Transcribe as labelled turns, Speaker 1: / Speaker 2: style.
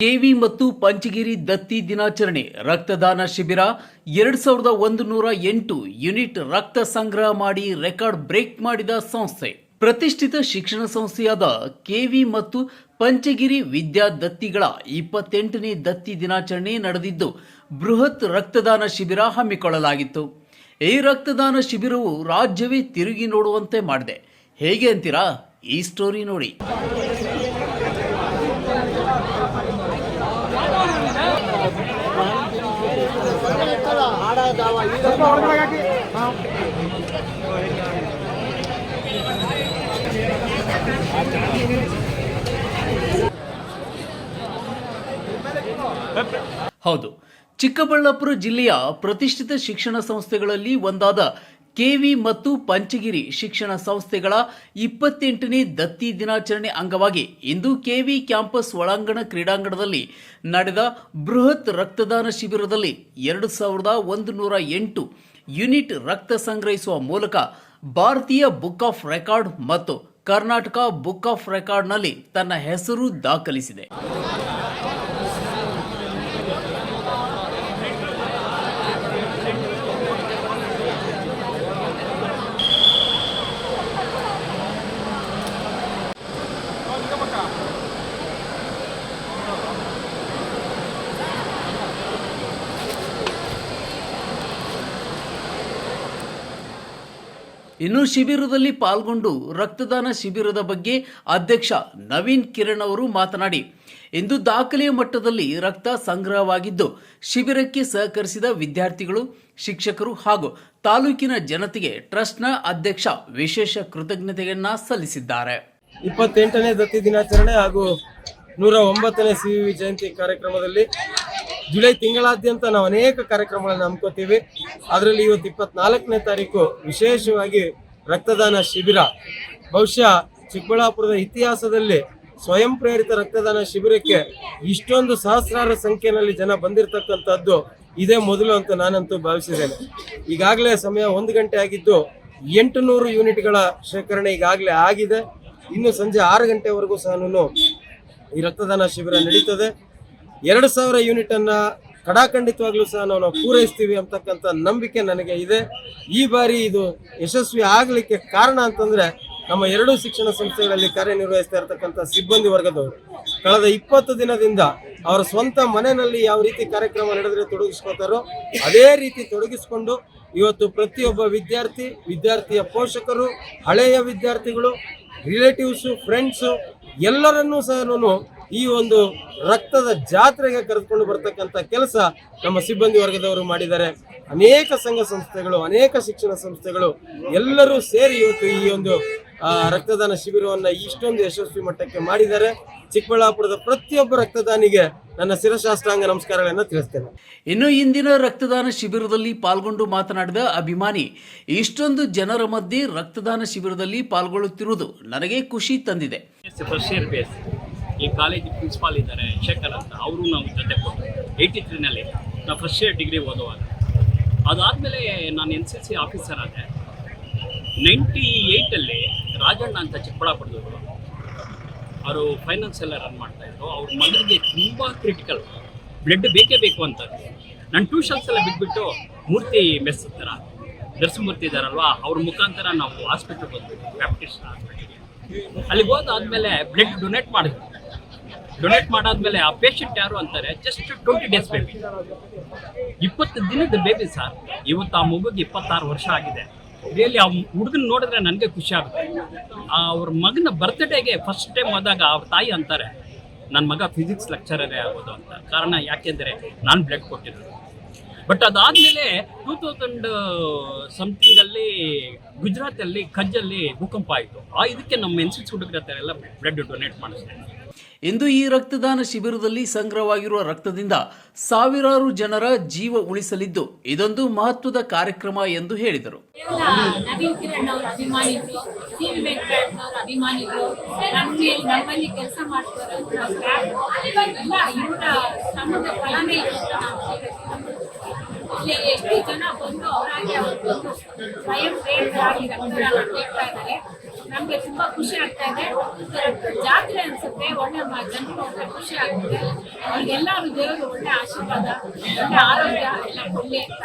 Speaker 1: KV ಮತ್ತು ಪಂಚಗಿರಿ ದತ್ತಿ ದಿನಾಚರಣೆ, ರಕ್ತದಾನ ಶಿಬಿರ, ಎರಡ್ ಸಾವಿರದ ಒಂದು ನೂರ ಎಂಟು ಯೂನಿಟ್ ರಕ್ತ ಸಂಗ್ರಹ ಮಾಡಿ ರೆಕಾರ್ಡ್ ಬ್ರೇಕ್ ಮಾಡಿದ ಸಂಸ್ಥೆ. ಪ್ರತಿಷ್ಠಿತ ಶಿಕ್ಷಣ ಸಂಸ್ಥೆಯಾದ ಕೆವಿ ಮತ್ತು ಪಂಚಗಿರಿ ವಿದ್ಯಾ ದತ್ತಿಗಳ ಇಪ್ಪತ್ತೆಂಟನೇ ದತ್ತಿ ದಿನಾಚರಣೆ ನಡೆದಿದ್ದು, ಬೃಹತ್ ರಕ್ತದಾನ ಶಿಬಿರ ಹಮ್ಮಿಕೊಳ್ಳಲಾಗಿತ್ತು. ಈ ರಕ್ತದಾನ ಶಿಬಿರವು ರಾಜ್ಯವೇ ತಿರುಗಿ ನೋಡುವಂತೆ ಮಾಡಿದೆ. ಹೇಗೆ ಅಂತೀರಾ? ಈ ಸ್ಟೋರಿ ನೋಡಿ. ಹೌದು. ಚಿಕ್ಕಬಳ್ಳಾಪುರ ಜಿಲ್ಲೆಯ ಪ್ರತಿಷ್ಠಿತ ಶಿಕ್ಷಣ ಸಂಸ್ಥೆಗಳಲ್ಲಿ ಒಂದಾದ ಕೆವಿ ಮತ್ತು ಪಂಚಗಿರಿ ಶಿಕ್ಷಣ ಸಂಸ್ಥೆಗಳ ಇಪ್ಪತ್ತೆಂಟನೇ ದತ್ತಿ ದಿನಾಚರಣೆ ಅಂಗವಾಗಿ ಇಂದು ಕೆವಿ ಕ್ಯಾಂಪಸ್ ಒಳಾಂಗಣ ಕ್ರೀಡಾಂಗಣದಲ್ಲಿ ನಡೆದ ಬೃಹತ್ ರಕ್ತದಾನ ಶಿಬಿರದಲ್ಲಿ ಎರಡು ಸಾವಿರದ ಒಂದು ನೂರ ಎಂಟು ಯೂನಿಟ್ ರಕ್ತ ಸಂಗ್ರಹಿಸುವ ಮೂಲಕ ಭಾರತೀಯ ಬುಕ್ ಆಫ್ ರೆಕಾರ್ಡ್ ಮತ್ತು ಕರ್ನಾಟಕ ಬುಕ್ ಆಫ್ ರೆಕಾರ್ಡ್ನಲ್ಲಿ ತನ್ನ ಹೆಸರು ದಾಖಲಿಸಿದೆ. ಇನ್ನು ಶಿಬಿರದಲ್ಲಿ ಪಾಲ್ಗೊಂಡು ರಕ್ತದಾನ ಶಿಬಿರದ ಬಗ್ಗೆ ಅಧ್ಯಕ್ಷ ನವೀನ್ ಕಿರಣ್ ಅವರು ಮಾತನಾಡಿ, ಇಂದು ದಾಖಲೆಯ ಮಟ್ಟದಲ್ಲಿ ರಕ್ತ ಸಂಗ್ರಹವಾಗಿದ್ದು, ಶಿಬಿರಕ್ಕೆ ಸಹಕರಿಸಿದ ವಿದ್ಯಾರ್ಥಿಗಳು, ಶಿಕ್ಷಕರು ಹಾಗೂ ತಾಲೂಕಿನ ಜನತೆಗೆ ಟ್ರಸ್ಟ್ನ ಅಧ್ಯಕ್ಷ ವಿಶೇಷ ಕೃತಜ್ಞತೆಯನ್ನ ಸಲ್ಲಿಸಿದ್ದಾರೆ.
Speaker 2: ಇಪ್ಪತ್ತೆಂಟನೇ ದತ್ತಿ ದಿನಾಚರಣೆ ಹಾಗೂ ನೂರ ಒಂಬತ್ತನೇ ಸಿ ಜಯಂತಿ ಕಾರ್ಯಕ್ರಮದಲ್ಲಿ ಜುಲೈ ತಿಂಗಳಾದ್ಯಂತ ನಾವು ಅನೇಕ ಕಾರ್ಯಕ್ರಮಗಳನ್ನು ಹಮ್ಮಿಕೋತೀವಿ ಅದರಲ್ಲಿ ಇವತ್ತು ಇಪ್ಪತ್ನಾಲ್ಕನೇ ತಾರೀಕು ವಿಶೇಷವಾಗಿ ರಕ್ತದಾನ ಶಿಬಿರ. ಬಹುಶಃ ಚಿಕ್ಕಬಳ್ಳಾಪುರದ ಇತಿಹಾಸದಲ್ಲಿ ಸ್ವಯಂ ಪ್ರೇರಿತ ರಕ್ತದಾನ ಶಿಬಿರಕ್ಕೆ ಇಷ್ಟೊಂದು ಸಹಸ್ರಾರು ಸಂಖ್ಯೆಯಲ್ಲಿ ಜನ ಬಂದಿರತಕ್ಕಂಥದ್ದು ಇದೇ ಮೊದಲು ಅಂತ ನಾನಂತೂ ಭಾವಿಸಿದ್ದೇನೆ. ಈಗಾಗಲೇ ಸಮಯ ಒಂದು ಗಂಟೆ ಆಗಿದ್ದು ಎಂಟು ನೂರು ಯೂನಿಟ್ಗಳ ಶೇಖರಣೆ ಈಗಾಗಲೇ ಆಗಿದೆ. ಇನ್ನು ಸಂಜೆ ಆರು ಗಂಟೆವರೆಗೂ ಸಹ ಈ ರಕ್ತದಾನ ಶಿಬಿರ ನಡೀತದೆ. ಎರಡು ಸಾವಿರ ಯೂನಿಟನ್ನು ಕಡಾಖಂಡಿತವಾಗ್ಲೂ ಸಹ ನಾವು ನಾವು ಪೂರೈಸ್ತೀವಿ ಅಂತಕ್ಕಂಥ ನಂಬಿಕೆ ನನಗೆ ಇದೆ. ಈ ಬಾರಿ ಇದು ಯಶಸ್ವಿ ಆಗಲಿಕ್ಕೆ ಕಾರಣ ಅಂತಂದ್ರೆ ನಮ್ಮ ಎರಡು ಶಿಕ್ಷಣ ಸಂಸ್ಥೆಗಳಲ್ಲಿ ಕಾರ್ಯನಿರ್ವಹಿಸ್ತಾ ಇರತಕ್ಕಂಥ ಸಿಬ್ಬಂದಿ ವರ್ಗದವರು. ಕಳೆದ ಇಪ್ಪತ್ತು ದಿನದಿಂದ ಅವರ ಸ್ವಂತ ಮನೆಯಲ್ಲಿ ಯಾವ ರೀತಿ ಕಾರ್ಯಕ್ರಮ ನಡೆದರೆ ತೊಡಗಿಸ್ಕೊತಾರೋ ಅದೇ ರೀತಿ ತೊಡಗಿಸ್ಕೊಂಡು ಇವತ್ತು ಪ್ರತಿಯೊಬ್ಬ ವಿದ್ಯಾರ್ಥಿ, ವಿದ್ಯಾರ್ಥಿಯ ಪೋಷಕರು, ಹಳೆಯ ವಿದ್ಯಾರ್ಥಿಗಳು ರಿಲೇಟಿವ್ಸು ಫ್ರೆಂಡ್ಸು ಎಲ್ಲರನ್ನೂ ಸಹ ನಾನು ಈ ಒಂದು ರಕ್ತದ ಜಾತ್ರೆಗೆ ಕರೆದುಕೊಂಡು ಬರ್ತಕ್ಕಂಥ ಕೆಲಸ ನಮ್ಮ ಸಿಬ್ಬಂದಿ ವರ್ಗದವರು ಮಾಡಿದ್ದಾರೆ. ಅನೇಕ ಸಂಘ ಸಂಸ್ಥೆಗಳು ಅನೇಕ ಶಿಕ್ಷಣ ಸಂಸ್ಥೆಗಳು ಎಲ್ಲರೂ ಸೇರಿ ಇವತ್ತು ಈ ಒಂದು ರಕ್ತದಾನ ಶಿಬಿರವನ್ನು ಇಷ್ಟೊಂದು ಯಶಸ್ವಿ ಮಟ್ಟಕ್ಕೆ ಮಾಡಿದ್ದಾರೆ. ಚಿಕ್ಕಬಳ್ಳಾಪುರದ ಪ್ರತಿಯೊಬ್ಬ ರಕ್ತದಾನಿಗೆ ನನ್ನ ಶಿರಶಾಸ್ತ್ರಾಂಗ ನಮಸ್ಕಾರಗಳನ್ನು ತಿಳಿಸ್ತೇನೆ.
Speaker 1: ಇನ್ನು ಇಂದಿನ ರಕ್ತದಾನ ಶಿಬಿರದಲ್ಲಿ ಪಾಲ್ಗೊಂಡು ಮಾತನಾಡಿದ ಅಭಿಮಾನಿ ಇಷ್ಟೊಂದು ಜನರ ಮಧ್ಯೆ ರಕ್ತದಾನ ಶಿಬಿರದಲ್ಲಿ ಪಾಲ್ಗೊಳ್ಳುತ್ತಿರುವುದು ನನಗೆ ಖುಷಿ ತಂದಿದೆ.
Speaker 3: ಈ ಕಾಲೇಜ್ ಪ್ರಿನ್ಸಿಪಾಲ್ ಇದ್ದಾರೆ, ಶೇಖರ್ ಅಂತ. ಅವರು ನಾವು ಜೊತೆ ಕೊಟ್ಟರು ಏಯ್ಟಿ ತ್ರೀನಲ್ಲಿ ನಾವು ಫಸ್ಟ್ ಇಯರ್ ಡಿಗ್ರಿ ಓದುವಾಗ. ಅದಾದಮೇಲೆ ನಾನು ಎನ್ ಸಿ ಸಿ ಆಫೀಸರ್ ಆದೆ. ನೈಂಟಿ ಏಯ್ಟಲ್ಲಿ ರಾಜಣ್ಣ ಅಂತ ಚಿಕ್ಕಬಳ್ಳಾಪುರದವರು. ಅವರು ಫೈನಾನ್ಸ್ ಎಲ್ಲ ರನ್ ಮಾಡ್ತಾಯಿದ್ರು ಅವ್ರ ಮಗನಿಗೆ ತುಂಬ ಕ್ರಿಟಿಕಲ್ ಬ್ಲಡ್ ಬೇಕೇ ಬೇಕು ಅಂತ. ನನ್ನ ಟ್ಯೂಷನ್ಸ್ ಎಲ್ಲ ಬಿಟ್ಬಿಟ್ಟು ಮೂರ್ತಿ ಮೆಸ್ ಥರ ನರಸಿಂಹಮೂರ್ತಿ ಇದ್ದಾರಲ್ವಾ ಅವ್ರ ಮುಖಾಂತರ ನಾವು ಹಾಸ್ಪಿಟ್ಲಿಗೆ ಬಂದ್ಬಿಟ್ಟು ಬ್ಯಾಪ್ಟಿಸ್ಟ್ ಹಾಸ್ಪಿಟ್ಲಿಗೆ ಅಲ್ಲಿಗೆ ಹೋದಾದ್ಮೇಲೆ ಬ್ಲಡ್ ಡೊನೇಟ್ ಮಾಡಿದ್ವಿ. ಡೊನೇಟ್ ಮಾಡಾದ್ಮೇಲೆ ಆ ಪೇಷಂಟ್ ಯಾರು ಅಂತಾರೆ ಜಸ್ಟ್ ಟ್ವೆಂಟಿ ಡೇಸ್ ಬೇಬಿ ಇಪ್ಪತ್ತು ದಿನದ ಬೇಬಿ ಸರ್ ಇವತ್ತು ಆ ಮಗುಗೆ ಇಪ್ಪತ್ತಾರು ವರ್ಷ ಆಗಿದೆ. ರಿಯಲಿ ಆ ಹುಡುಗನ ನೋಡಿದ್ರೆ ನನಗೆ ಖುಷಿ ಆಗುತ್ತೆ. ಆ ಅವ್ರ ಮಗನ ಬರ್ತ್ಡೇಗೆ ಫಸ್ಟ್ ಟೈಮ್ ಹೋದಾಗ ಅವ್ರ ತಾಯಿ ಅಂತಾರೆ ನನ್ನ ಮಗ ಫಿಸಿಕ್ಸ್ ಲೆಕ್ಚರರೇ ಆಗೋದು ಅಂತ. ಕಾರಣ ಯಾಕೆಂದರೆ ನಾನು ಬ್ಲಡ್ ಕೊಟ್ಟಿದ್ದು ಬಟ್ ಅದಾದ್ಮೇಲೆ ಟೂ ತೌಸಂಡ್ ಸಮಥಿಂಗಲ್ಲಿ ಗುಜರಾತಲ್ಲಿ ಕಜ್ಜಲ್ಲಿ ಭೂಕಂಪ ಆಯಿತು. ಆ ಇದಕ್ಕೆ ನಮ್ಮ ಎನ್ ಸಿ ಎಲ್ಲ ಬ್ಲಡ್ ಡೊನೇಟ್ ಮಾಡಿಸ್ತಾರೆ.
Speaker 1: ಇಂದು ಈ ರಕ್ತದಾನ ಶಿಬಿರದಲ್ಲಿ ಸಂಗ್ರಹವಾಗಿರುವ ರಕ್ತದಿಂದ ಸಾವಿರಾರು ಜನರ ಜೀವ ಉಳಿಸಲಿದ್ದು ಇದೊಂದು ಮಹತ್ವದ ಕಾರ್ಯಕ್ರಮ ಎಂದು ಹೇಳಿದರು.
Speaker 4: ನವೀನ್ ಕಿರಣ್ ಅವ್ರ ಅಭಿಮಾನಿಗಳು ಸಿ ವಿ ವೆಂಕಟೇಶ್ವರ ಅಭಿಮಾನಿಗಳು ನಮಗೆ ನಮ್ಮಲ್ಲಿ ಕೆಲಸ ಮಾಡ್ತಾರೆ ಎಲ್ಲ ಇವರ ಶ್ರಮದ ಫಲನೇ ಇದೆ ನಾವು ಹೇಳಕ್ಕೆ ಇಷ್ಟಪಡ್ತೀನಿ. ಇಲ್ಲಿ ಎಷ್ಟು ಜನ ಬಂದು ಅವರಾಗಿ ಅವ್ರು ಬಂದು ಸ್ವಯಂ ಪ್ರೇರಿತರಾಗಿ ರಕ್ತದಾನ ನೀಡ್ತಾ ಇದ್ದಾರೆ. ನಮ್ಗೆ ತುಂಬಾ ಖುಷಿ ಆಗ್ತಾ ಇದೆ. ಜಾತ್ರೆ ಅನ್ಸುತ್ತೆ, ಒಳ್ಳೆ ಜನರು ಒಳ್ಳೆ ಖುಷಿ ಆಗುತ್ತೆ ಅವ್ರಿಗೆಲ್ಲರೂ ದೇವರು ಒಳ್ಳೆ ಆಶೀರ್ವಾದ, ಒಳ್ಳೆ ಆರೋಗ್ಯ, ಎಲ್ಲ ಕೊಡ್ಲಿ ಅಂತ.